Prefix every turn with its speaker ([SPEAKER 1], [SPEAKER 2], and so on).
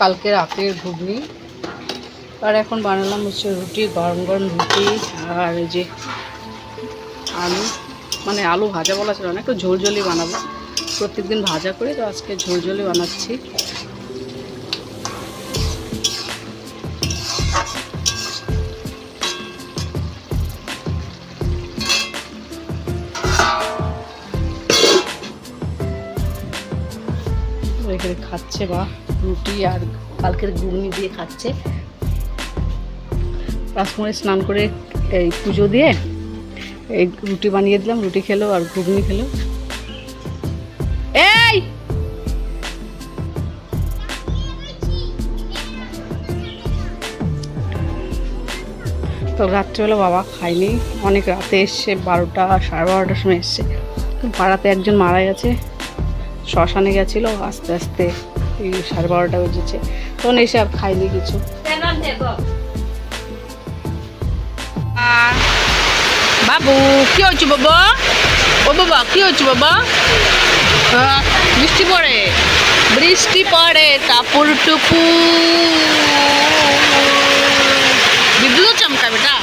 [SPEAKER 1] কালকে রাতের ঘুগনি। আর এখন বানালাম হচ্ছে রুটি, গরম গরম রুটি আর যে আলু। মানে আলু ভাজা বলা ছিল না, একটু ঝোলঝোলি বানাবো। প্রত্যেকদিন ভাজা করি তো আজকে ঝোলঝলি বানাচ্ছি। এখানে খাচ্ছে বা রুটি আর কালকের ঘুগনি দিয়ে খাচ্ছে। রাসমণি স্নান করে এই পুজো দিয়ে এই রুটি বানিয়ে দিলাম, রুটি খেলো আর ঘুগনি খেলো। এই! তো রাত্রেবেলা বাবা খায়নি, অনেক রাতে এসছে, বারোটা সাড়ে বারোটার সময় এসছে। পাড়াতে একজন মারা গেছে। শ্মশানে গেছিল, আস্তে আস্তে এই সাড়ে বারোটা বেজেছে। তখন এসে আর খাইনি কিছু। বাবু, কি হচ্ছে বাবা? ও বাবা, কি হচ্ছে বাবা? বৃষ্টি পড়ে। বৃষ্টি পড়ে টাপুর টুপু। বিদ্যুৎ চমকা বেটা।